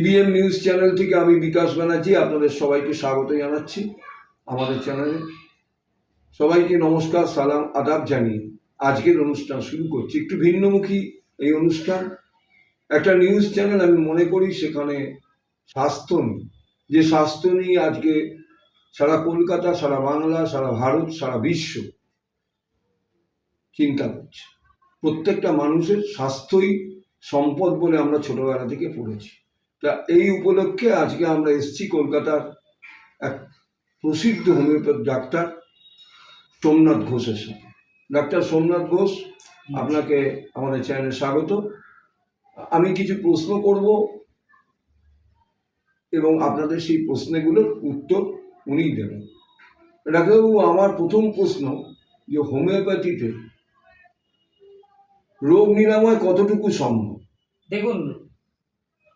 IBM news channel থেকে আমি বিকাশ ব্যানার্জি, আপনাদের সবাইকে স্বাগত জানাচ্ছি আমাদের চ্যানেলে সবাইকে নমস্কার, সালাম, আদাব জানিয়ে আজকের অনুষ্ঠান শুরু করছি। একটু ভিন্নমুখী এই অনুষ্ঠান। একটা নিউজ চ্যানেল আমি মনে করি সেখানে স্বাস্থ্য নিয়ে। যে স্বাস্থ্য নিয়ে আজকে সারা কলকাতা, সারা বাংলা, সারা ভারত, সারা বিশ্ব চিন্তা করছে। প্রত্যেকটা মানুষের স্বাস্থ্যই সম্পদ বলে আমরা ছোটবেলা থেকে পড়েছি। তা এই উপলক্ষে আজকে আমরা এসেছি কলকাতার এক প্রসিদ্ধ হোমিওপ্যাথ ডাক্তার সোমনাথ ঘোষের সাথে। ডাক্তার সোমনাথ ঘোষ, আপনাকে আমাদের চ্যানেলে স্বাগত। আমি কিছু প্রশ্ন করব এবং আপনাদের সেই প্রশ্নগুলোর উত্তর উনিই দেবেন ডাক্তারবাবু, আমার প্রথম প্রশ্ন যে হোমিওপ্যাথিতে রোগ নিরাময় কতটুকু সম্ভব? দেখুন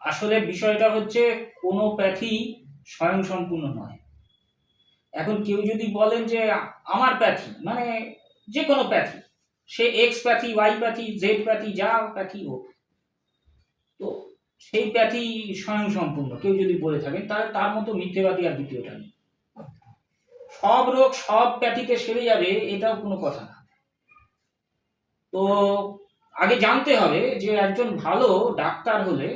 আসলে বিষয়টা হচ্ছে কোনো প্যাথি স্বয়ংসম্পূর্ণ নয়। এখন কেউ যদি বলেন যে আমার প্যাথি মানে যে কোনো প্যাথি, সে X pathy Y pathy Z pathy, যা প্যাথি হোক, তো সেই প্যাথি স্বয়ংসম্পূর্ণ। কেউ যদি বলে থাকেন তাহলে তার মতো মিথ্যেবাদী আর দ্বিতীয়টা নেই। সব রোগ সব প্যাথিতে সেরে যাবে, এটাও কোনো কথা না। তো আগে জানতে হবে যে একজন ভালো ডাক্তার হলে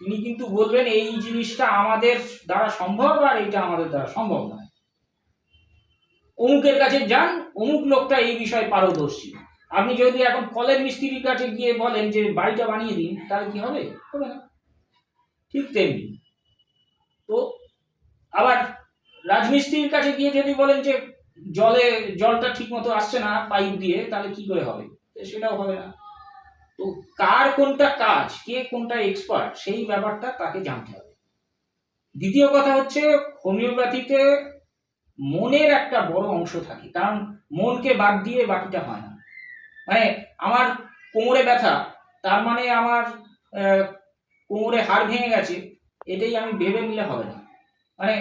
তিনি কিন্তু বলবেন, এই জিনিসটা আমাদের দ্বারা সম্ভব আর এটা আমাদের দ্বারা সম্ভব নয়। অমুকের কাছে যান, অমুক লোকটা এই বিষয়ে পারদর্শী। আপনি যদি এখন কলের মিস্ত্রির কাছে গিয়ে বলেন যে, বাড়িটা বানিয়ে দিন, তাহলে কি হবে? হবে না। ঠিক তেমনি। তো আবার রাজমিস্ত্রির কাছে গিয়ে যদি বলেন যে, জলে জলটা ঠিক মতো আসছে না পাইপ দিয়ে, তাহলে কি করে হবে? সেটাও হবে না। তো কার কোনটা কাজ, কে কোনটা এক্সপার্ট সেই ব্যাপারটা তাকে জানতে হবে। দ্বিতীয় কথা হচ্ছে, হোমিওপ্যাথিতে মনের একটা বড় অংশ থাকে, কারণ মনকে বাদ দিয়ে বাকিটা হয় না। মানে আমার কোমরে ব্যথা, তার মানে আমার কোমরে হাড় ভেঙে গেছে, এটাই আমি ভেবে নিলে হবে না। মানে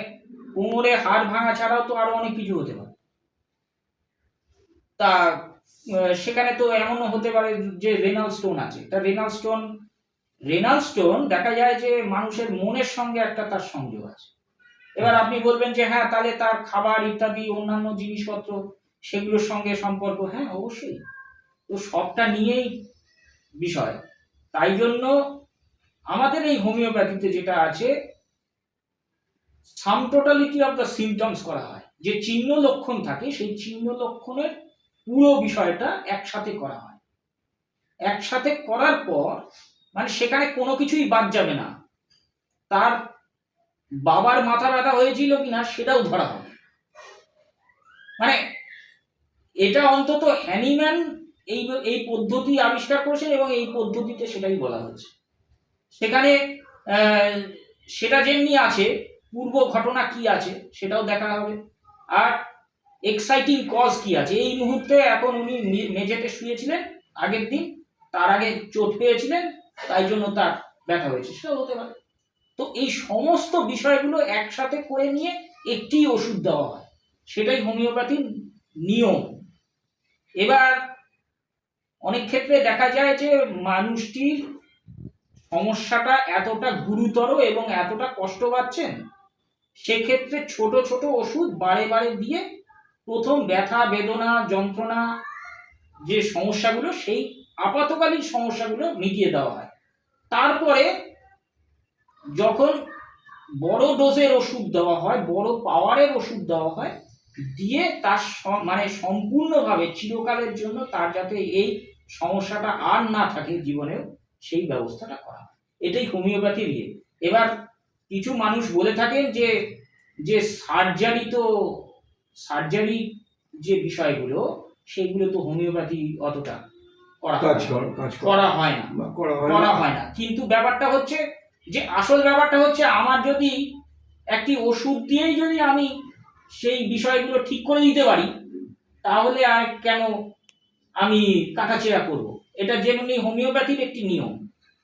কোমরে হাড় ভাঙা ছাড়াও তো আরও অনেক কিছু হতে পারে। তা সেখানে তো এমনও হতে পারে যে রেনাল স্টোন আছে। তা রেনাল স্টোন রেনাল স্টোন দেখা যায় যে মানুষের মনের সঙ্গে একটা তার সংযোগ আছে। এবার আপনি বলবেন যে হ্যাঁ তাহলে তার খাবার ইত্যাদি, অন্যান্য জিনিসপত্র, সেগুলোর সঙ্গে সম্পর্ক? হ্যাঁ অবশ্যই। তো সবটা নিয়েই বিষয়। তাই জন্য আমাদের এই হোমিওপ্যাথিতে যেটা আছে sum totality of the symptoms করা হয়। যে চিহ্ন লক্ষণ থাকে, সেই চিহ্ন লক্ষণের পুরো বিষয়টা একসাথে করা হয়। একসাথে করার পর মানে সেখানে কোনো কিছুই বাদ যাবে না। তার বাবার মাথা ব্যথা হয়েছিল কিনা সেটাও ধরা হবে। মানে এটা অন্তত হ্যানিম্যান এই এই পদ্ধতি আবিষ্কার করেছেন এবং এই পদ্ধতিতে সেটাই বলা হয়েছে সেখানে সেটা যেমনি আছে, পূর্ব ঘটনা কি আছে সেটাও দেখা হবে। আর এক্সাইটিং কজ কি আছে? এই মুহূর্তে এখন উনি মেঝেতে শুয়েছিলেন, আগের দিন। তার আগে চোট পেয়েছিলেন, তাই জন্য তার ব্যথা হয়েছে, সেটাও হতে পারে। তো এই সমস্ত বিষয়গুলো একসাথে করে নিয়ে একটি ওষুধ দেওয়া হয়। সেটাই হোমিওপ্যাথির নিয়ম। এবার অনেক ক্ষেত্রে দেখা যায় যে মানুষটির সমস্যাটা এতটা গুরুতর এবং এতটা কষ্ট পাচ্ছেন, সেক্ষেত্রে ছোট ছোট ওষুধ বারে বারে দিয়ে প্রথম ব্যথা, বেদনা, যন্ত্রণা যে সমস্যাগুলো, সেই আপাতকালীন সমস্যাগুলো মিটিয়ে দেওয়া হয়। তারপরে যখন বড় ডোজের ওষুধ দেওয়া হয়, বড় পাওয়ারের ওষুধ দেওয়া হয়, দিয়ে তার মানে সম্পূর্ণভাবে চিরকালের জন্য তার যাতে এই সমস্যাটা আর না থাকে জীবনেও, সেই ব্যবস্থাটা করা এটাই হোমিওপ্যাথির ইয়ে। এবার কিছু মানুষ বলে থাকেন যে যে সার্জারি তো সার্জারি যে বিষয়গুলো সেগুলো তো হোমিওপ্যাথি অতটা করা হয় না। কর হয় না। কিন্তু ব্যাপারটা হচ্ছে যে আসল ব্যাপারটা হচ্ছে আমার যদি একটি ওষুধ দিয়েই যদি আমি সেই বিষয়গুলো ঠিক করে দিতে পারি তাহলে আর কেন আমি কাটাছেড়া করব? এটা যেমনি হোমিওপ্যাথির একটি নিয়ম।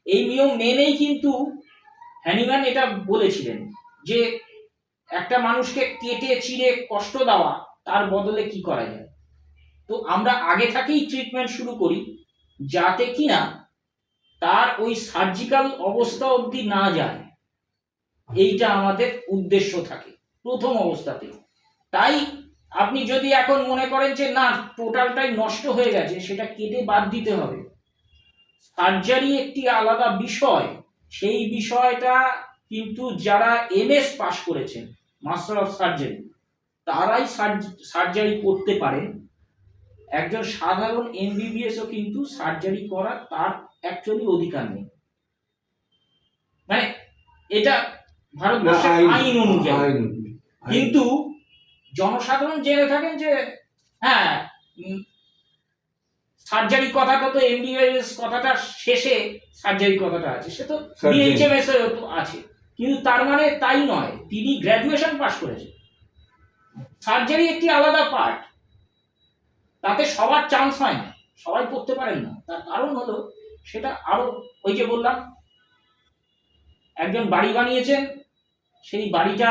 এই নিয়ম মেনেই কিন্তু হ্যানিম্যান এটা বলেছিলেন যে একটা মানুষকে কেটে চিড়ে কষ্ট দেওয়া, তার বদলে কি করা যায়? তো আমরা আগে থেকেই ট্রিটমেন্ট শুরু করি, যাতে কিনা তার ওই সার্জিক্যাল অবস্থা অবধি না যায়। এইটা আমাদের উদ্দেশ্য থাকে, প্রথম অবস্থাতে তাই আপনি যদি এখন মনে করেন যে, না টোটালটাই নষ্ট হয়ে গেছে, সেটা কেটে বাদ দিতে হবে। সার্জারি একটি আলাদা বিষয়, সেই বিষয়টা কিন্তু যারা এমএস পাশ করেছেন মাস্টার অফ সার্জারি তারাই সার্জারি করতে পারেন একজন সাধারণ এমবিবিএসও কিন্তু সার্জারি করার তার অ্যাকচুয়ালি অধিকার নেই। মানে এটা ভারতবর্ষের আইন- অনুযায়ী। কিন্তু জনসাধারণ জেনে থাকেন যে হ্যাঁ সার্জারি কথাটা তো এমবিবিএস কথাটা শেষে সার্জারি কথাটা আছে। সে তো। বিএইচএমএস তো আছে। কিন্তু তার মানে তাই নয়, তিনি গ্র্যাজুয়েশন পাশ করেছেন। সার্জারি একটি আলাদা পার্ট তাতে সবার চান্স হয় না, সবাই করতে পারেন না। তার কারণ হলো, সেটা আরও ওই যে বললাম, একজন বাড়ি বানিয়েছেন, সেই বাড়িটা,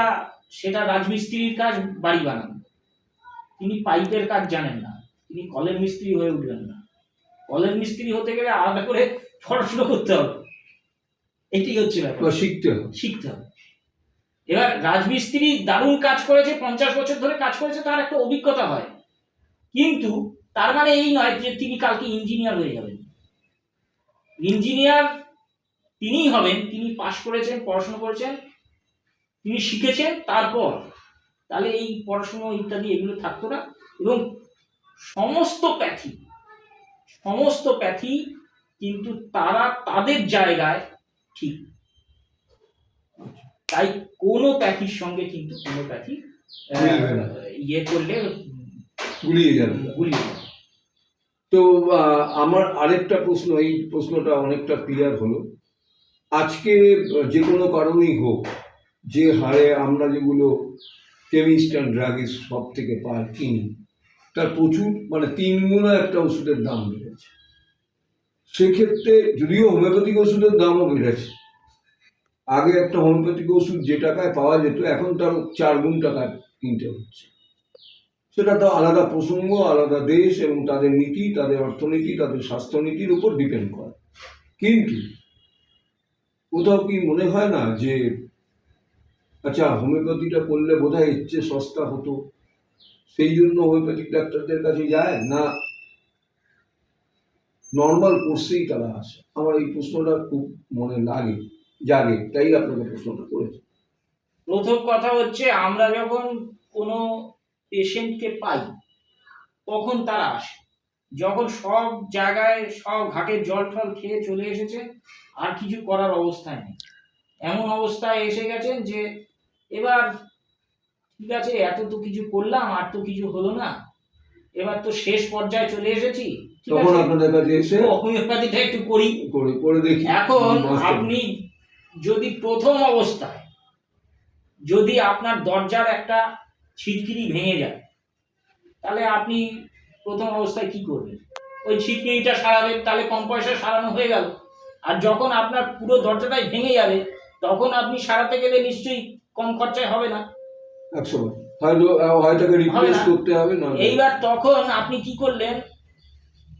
সেটা রাজমিস্ত্রির কাজ বাড়ি বানান। তিনি পাইপের কাজ জানেন না, তিনি কলের মিস্ত্রি হয়ে উঠবেন না। কলের মিস্ত্রি হতে গেলে আলাদা করে পড়াশোনা করতে হবে। এটি হচ্ছে ব্যাপার। শিখতে হবে। শিখতে হবে। এবার রাজমিস্ত্রি দারুণ কাজ করেছে পঞ্চাশ বছর ধরে কাজ করেছে তার একটা অভিজ্ঞতা হয়। কিন্তু তার মানে এই নয় যে তিনি কালকে ইঞ্জিনিয়ার হয়ে যাবেন। ইঞ্জিনিয়ার তিনিই হবেন তিনি পাশ করেছেন পড়াশোনা করেছেন তিনি শিখেছেন তারপর তাহলে এই পড়াশোনা ইত্যাদি এগুলো থাকতো না। এবং সমস্ত প্যাথি সমস্ত প্যাথি কিন্তু তারা তাদের জায়গায় ঠিক। তাই কোনো প্যাথির সঙ্গে কিন্তু কোনো প্যাথি ইয়ে করলে গুলিয়ে যাবে। গুলিয়ে যাবে। তো আমার আরেকটা প্রশ্ন এই প্রশ্নটা অনেকটা ক্লিয়ার হলো। আজকে যে কোনো কারণেই হোক যে হারে আমরা যেগুলো কেমিস্ট অ্যান্ড ড্রাগিস্ট সব থেকে পাই কিনি তার প্রচুর মানে তিন গুণা একটা ওষুধের দাম বেড়েছে সেক্ষেত্রে যদিও হোমিওপ্যাথিক ওষুধের দামও বেড়েছে, আগে একটা হোমিওপ্যাথিক ওষুধ যে টাকায় পাওয়া যেত, এখন তার চার গুণ টাকায় কিনতে হচ্ছে। সেটা তো আলাদা প্রসঙ্গ, আলাদা দেশ এবং তাদের নীতি, তাদের অর্থনীতি, তাদের স্বাস্থ্যনীতির উপর ডিপেন্ড করে। কিন্তু কোথাও কি মনে হয় না যে আচ্ছা হোমিওপ্যাথিটা করলে বোধহয় চেয়ে সস্তা হতো, সেই জন্য হোমিওপ্যাথিক ডাক্তারদের কাছে যায়? না নর্মাল কোর্সেই তারা আসে। আমার এই প্রশ্নটা খুব মনে লাগে, জাগে, তাই আপনাকে প্রশ্নটা করেছি। প্রথম কথা হচ্ছে, আমরা যখন কোনো পেশেন্টকে পাই, তখন তারা আসে। যখন সব জায়গায়, সব ঘাটের জল টল খেয়ে চলে এসেছে, আর কিছু করার অবস্থায় নেই। এমন অবস্থায় এসে গেছেন যে, এবার ঠিক আছে, এত তো কিছু করলাম, আর তো কিছু হলো না। এবার তো শেষ পর্যায়ে চলে এসেছি তখন আপনাদের কাছে এসে হোমিওপ্যাথিটা একটু করি। করে করে দেখি। এখন আপনি যদি প্রথম অবস্থায় যদি আপনার দরজার একটা ছিটকিনি ভেঙে যায় তাহলে আপনি প্রথম অবস্থায় কি করবেন? ওই ছিটকিনিটা সারাবেন তাহলে কম পয়সা সারানো হয়ে গেল। আর যখন আপনার পুরো দরজাটাই ভেঙে যাবে তখন আপনি সারাতে গেলে নিশ্চয়ই কম খরচায় হবে না। একশো হয়তো হয়তোকে রিপ্লেস। করতে হবে না এইবার তখন আপনি কি করলেন?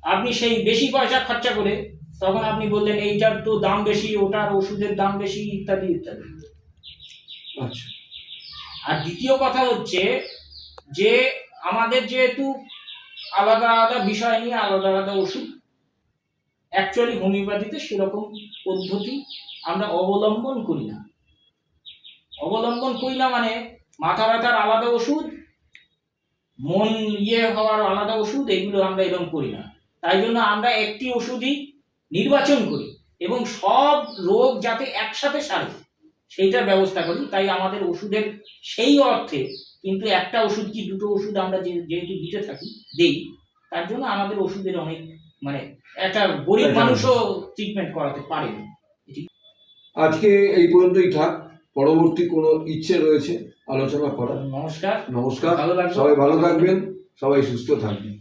আপনি সেই বেশি পয়সা খরচা করে তখন আপনি বললেন এইটার তো দাম বেশি ওটার ওষুধের দাম বেশি ইত্যাদি ইত্যাদি। আচ্ছা। আর দ্বিতীয় কথা হচ্ছে যে আমাদের যেহেতু আলাদা আলাদা বিষয় নিয়ে আলাদা আলাদা ওষুধ অ্যাকচুয়ালি হোমিওপ্যাথিতে সেরকম পদ্ধতি আমরা অবলম্বন করি না। অবলম্বন করি না মানে মাথা ব্যথার আলাদা ওষুধ মন ইয়ে হওয়ার আলাদা ওষুধ এগুলো আমরা এরকম করি না। তাই জন্য আমরা একটি ওষুধই নির্বাচন করি এবং সব রোগ যাতে একসাথে সারে সেইটার ব্যবস্থা করি। তাই আমাদের ওষুধের সেই অর্থে কিন্তু একটা ওষুধ কি দুটো ওষুধ আমরা যে- যেহেতু দিতে থাকি দেই তার জন্য আমাদের ওষুধের অনেক মানে একটা গরিব মানুষও ট্রিটমেন্ট করাতে পারে আজকে এই পর্যন্তই থাক। পরবর্তী কোনো ইচ্ছে রয়েছে আলোচনা করা। নমস্কার। নমস্কার। সবাই ভালো থাকবেন। সবাই সুস্থ থাকবেন।